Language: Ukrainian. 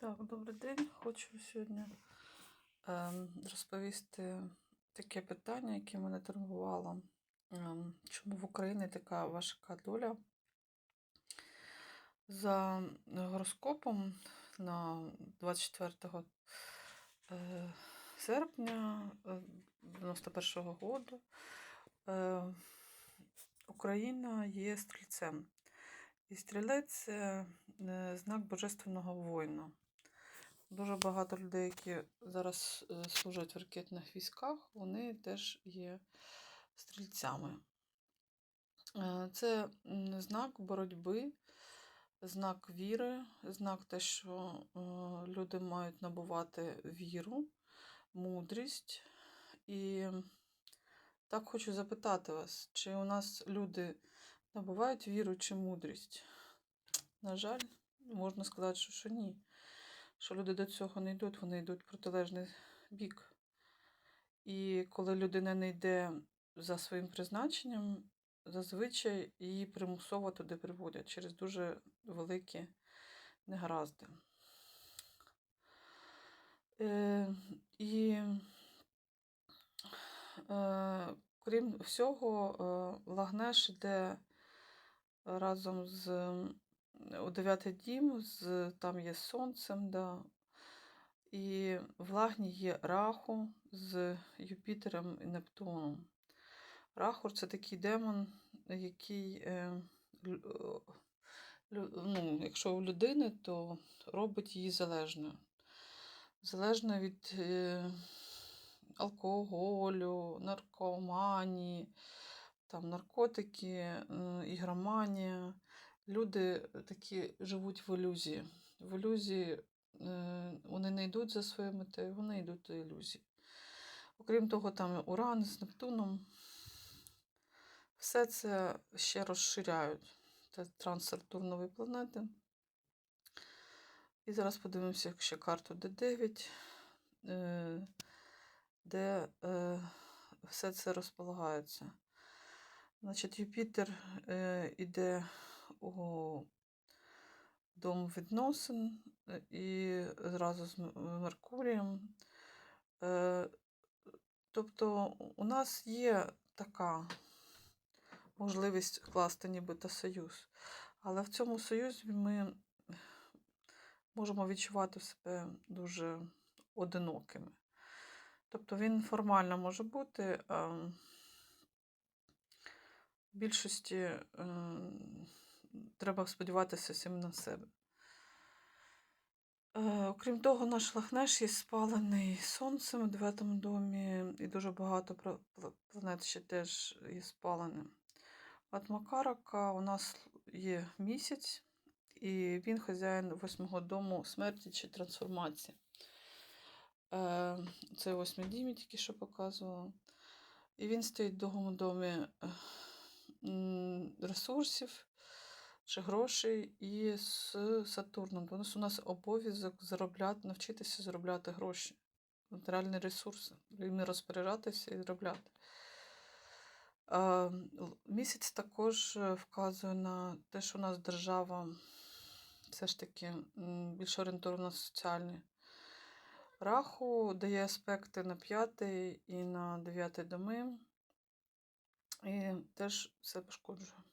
Так, добрий день. Хочу сьогодні ем, розповісти таке питання, яке мене турбувало. Ем, чому в Україні така важка доля? За гороскопом на 24 е, серпня е, 91-го року е, Україна є стрільцем. І стрілець е, знак божественного воїна. Дуже багато людей, які зараз е, служать в ракетних військах, вони теж є стрільцями. Е, Це знак боротьби, знак віри, знак те, що е, люди мають набувати віру, мудрість. І так хочу запитати вас, чи у нас люди набувають віру чи мудрість? На жаль, можна сказати, що, ні. Що люди до цього не йдуть, вони йдуть в протилежний бік. І коли людина не йде за своїм призначенням, зазвичай її примусово туди приводять через дуже великі негаразди. Е, і е, крім всього, е, Лагнеш йде разом з у дев'ятий дім, з, там є сонцем, да. і в Лагні є Раху з Юпітером і Нептуном. Рахур це такий демон, який, е, лю- ну, якщо у людини, то робить її залежною. Залежною від е, алкоголю, наркоманії, там, наркотики, е, ігроманія. Люди такі живуть в ілюзії. В ілюзії вони не йдуть за своєю метою, вони йдуть до ілюзії. Окрім того, там Уран з Нептуном. Все це ще розширяють. Це транссатурнові планети. І зараз подивимося ще карту Д9, е, де е, все це розполагається. Значить, Юпітер е, іде у дом відносин е, і зразу з Меркурієм. Е, тобто у нас є така можливість вкласти нібито союз. Але в цьому союзі ми можемо відчувати себе дуже одинокими. Тобто він формально може бути, а в більшості е, треба сподіватися всім на себе. Е, Окрім того, наш Лахнеш є спалений сонцем у дев'ятому домі, і дуже багато планет ще теж є спаленим. От Макарака у нас є місяць, і він хазяїн восьмого дому смерті чи трансформації. Е, Це восьмий дім, тільки що показувала. І він стоїть в другому домі е, ресурсів чи грошей і з Сатурном. Тому у нас обов'язок заробляти, навчитися заробляти гроші, матеріальні ресурси, ними розпоряджатися і заробляти. Е, Місяць також е, вказує на те, що у нас держава все ж таки більш орієнтована на соціальні. Раху дає аспекти на п'ятий і на дев'ятий доми. І теж все пошкоджує.